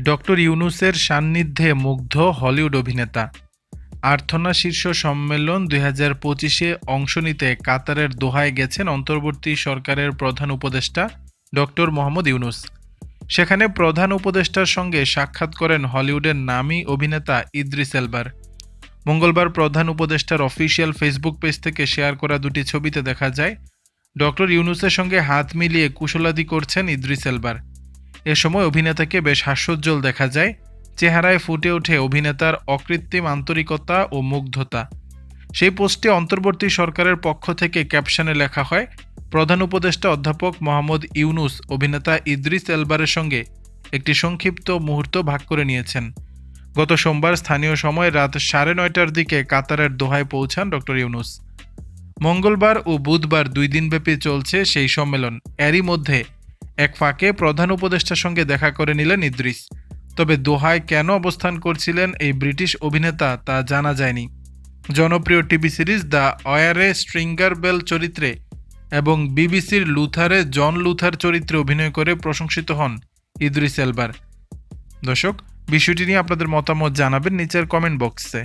Doctor ইউনুসের সান্নিধ্যে মুগ্ধ হলিউড অভিনেতা। আর্থনা শীর্ষ সম্মেলন দুই হাজার পঁচিশে অংশ নিতে কাতারের দোহায় গেছেন অন্তর্বর্তী সরকারের প্রধান উপদেষ্টা ডক্টর মোহাম্মদ ইউনুস। সেখানে প্রধান উপদেষ্টার সঙ্গে সাক্ষাৎ করেন হলিউডের নামী অভিনেতা ইদ্রিস এলবার। মঙ্গলবার প্রধান উপদেষ্টার অফিসিয়াল ফেসবুক পেজ থেকে শেয়ার করা দুটি ছবিতে দেখা যায়, ডক্টর ইউনুসের সঙ্গে হাত মিলিয়ে কুশলাদি করছেন ইদ্রিস এলবার। এ সময় অভিনেতাকে বেশ হাস্যোজ্জ্বল দেখা যায়, চেহারায় ফুটে ওঠে অভিনেতার অকৃত্রিম আন্তরিকতা ও মুগ্ধতা। সেই পোস্টে অন্তর্বর্তী সরকারের পক্ষ থেকে ক্যাপশনে লেখা হয়, প্রধান উপদেষ্টা অধ্যাপক মোহাম্মদ ইউনুস, অভিনেতা ইদ্রিস এলবারের সঙ্গে একটি সংক্ষিপ্ত মুহূর্ত ভাগ করে নিয়েছেন। গত সোমবার স্থানীয় সময় রাত সাড়ে নয়টার দিকে কাতারের দোহায় পৌঁছান ডক্টর ইউনুস। মঙ্গলবার ও বুধবার দুই দিনব্যাপী চলছে সেই সম্মেলন। এরই মধ্যে এক ফাঁকে প্রধান উপদেষ্টার সঙ্গে দেখা করে নিলেন ইদ্রিস। তবে দোহায় কেন অবস্থান করছিলেন এই ব্রিটিশ অভিনেতা তা জানা যায়নি। জনপ্রিয় টিভি সিরিজ দ্য অয়ারে স্ট্রিঙ্গার বেল চরিত্রে এবং বিবিসির লুথারে জন লুথার চরিত্রে অভিনয় করে প্রশংসিত হন ইদ্রিস এলবার। দর্শক, বিষয়টি নিয়ে আপনাদের মতামত জানাবেন নিচের কমেন্ট বক্সে।